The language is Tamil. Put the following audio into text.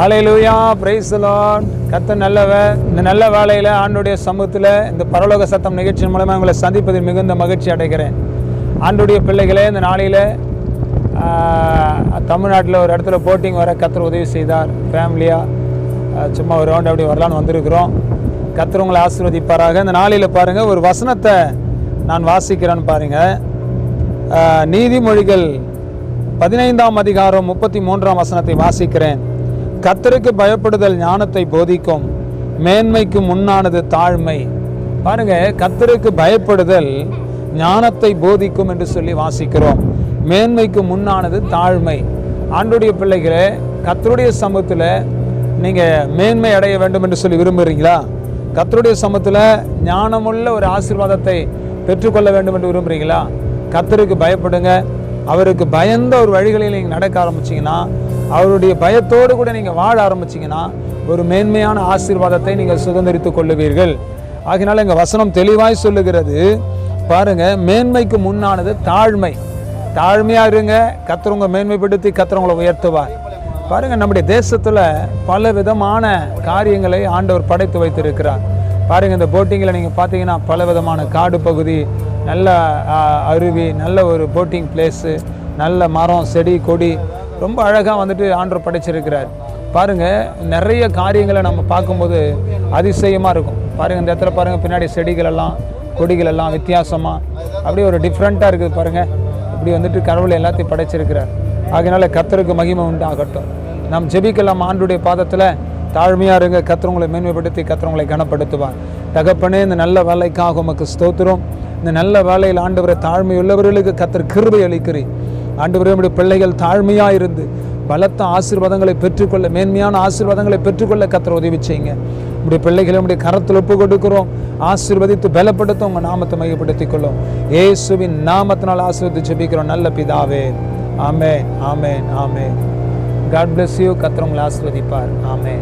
ஆலையிலூயா பிரைசலான் கத்த நல்லவ இந்த நல்ல வேலையில் ஆண்டுடைய சமூகத்தில் இந்த பரலோக சத்தம் நிகழ்ச்சியின் மூலமாக உங்களை சந்திப்பதில் மிகுந்த மகிழ்ச்சி அடைகிறேன். ஆண்டுடைய பிள்ளைகளே இந்த நாளையில் தமிழ்நாட்டில் ஒரு இடத்துல போட்டிங் வர கத்தர் உதவி செய்தார். ஃபேமிலியாக சும்மா ஒரு ரவுண்ட் அப்படி வரலான்னு வந்திருக்கிறோம். கத்தர் உங்களை ஆசீர்வதிப்பாராக. இந்த நாளையில் பாருங்கள் ஒரு வசனத்தை நான் வாசிக்கிறேன்னு பாருங்கள் நீதிமொழிகள் பதினைந்தாம் அதிகாரம் முப்பத்தி மூன்றாம் வசனத்தை வாசிக்கிறேன். கத்தருக்கு பயப்படுதல் ஞானத்தை போதிக்கும். மேன்மைக்கு முன்னானது தாழ்மை. பாருங்க கத்தருக்கு பயப்படுதல் ஞானத்தை போதிக்கும் என்று சொல்லி வாசிக்கிறோம். மேன்மைக்கு முன்னானது தாழ்மை. ஆண்டுடைய பிள்ளைகளே கத்தருடைய சமூகத்தில் நீங்கள் மேன்மை அடைய வேண்டும் என்று சொல்லி விரும்புகிறீங்களா கத்தருடைய சமூகத்தில் ஞானமுள்ள ஒரு ஆசீர்வாதத்தை பெற்றுக்கொள்ள வேண்டும் என்று விரும்புகிறீங்களா கத்தருக்கு பயப்படுங்க. அவருக்கு பயந்த ஒரு வழிகளில் நீங்கள் நடக்க ஆரம்பிச்சிங்கன்னா அவருடைய பயத்தோடு கூட நீங்கள் வாழ ஆரம்பிச்சீங்கன்னா ஒரு மேன்மையான ஆசீர்வாதத்தை நீங்கள் சுதந்திரித்து கொள்ளுவீர்கள். ஆகினால எங்கள் வசனம் தெளிவாய் சொல்லுகிறது. பாருங்க மேன்மைக்கு முன்னானது தாழ்மை. தாழ்மையாக இருங்க கத்துறவங்க மேன்மைப்படுத்தி கத்துறவங்களை உயர்த்துவார். பாருங்க நம்முடைய தேசத்தில் பல விதமான காரியங்களை ஆண்டவர் படைத்து வைத்திருக்கிறார். பாருங்க இந்த போட்டிங்கில் நீங்கள் பார்த்தீங்கன்னா பல விதமான காடு பகுதி நல்ல அருவி நல்ல ஒரு போட்டிங் பிளேஸு நல்ல மரம் செடி கொடி ரொம்ப அழகாக வந்துட்டு ஆண்டவர் படைச்சிருக்கிறார். பாருங்கள் நிறைய காரியங்களை நம்ம பார்க்கும்போது அதிசயமாக இருக்கும். பாருங்கள் இந்த இடத்துல பாருங்கள் பின்னாடி செடிகள் எல்லாம் கொடிகள் எல்லாம் வித்தியாசமாக அப்படியே ஒரு டிஃப்ரெண்ட்டாக இருக்குது பாருங்கள் இப்படி வந்துட்டு கடவுள் எல்லாத்தையும் படைச்சிருக்கிறார். ஆகையினால கத்தருக்கு மகிமை உண்டாகட்டும். நாம் ஜெபிக்கலாம் ஆண்டுடைய பாதத்தில். தாழ்மையாக இருங்க. கத்திரவங்களை மேன்மைப்படுத்தி கத்திரவங்களை கனப்படுத்துவார். தகப்பனே இந்த நல்ல வேலைக்காக உமக்கு ஸ்தோத்திரம். இந்த நல்ல வேலையில் ஆண்டவரை தாழ்மை உள்ளவர்களுக்கு கத்தர் கிருபை அளிக்கிறேன் ஆண்டு நம்முடைய பிள்ளைகள் தாழ்மையாக இருந்து பலத்த ஆசீர்வாதங்களை பெற்றுக்கொள்ள மேன்மையான ஆசீர்வாதங்களை பெற்றுக்கொள்ள கத்திர உதவி செய்யுங்க. நம்முடைய பிள்ளைகளை நம்முடைய கரத்தில் ஒப்பு கொடுக்கிறோம். ஆசீர்வதித்து பலப்படுத்த உங்கள் நாமத்தை மையப்படுத்திக் கொள்ளும் இயேசுவின் நாமத்தினால் ஆசீர்வதித்து ஜெபிக்கிறோம். நல்ல பிதாவே. ஆமே ஆமே ஆமே காட் பிளஸ் யூ கத்திரவங்களை ஆசீர்வதிப்பார். ஆமே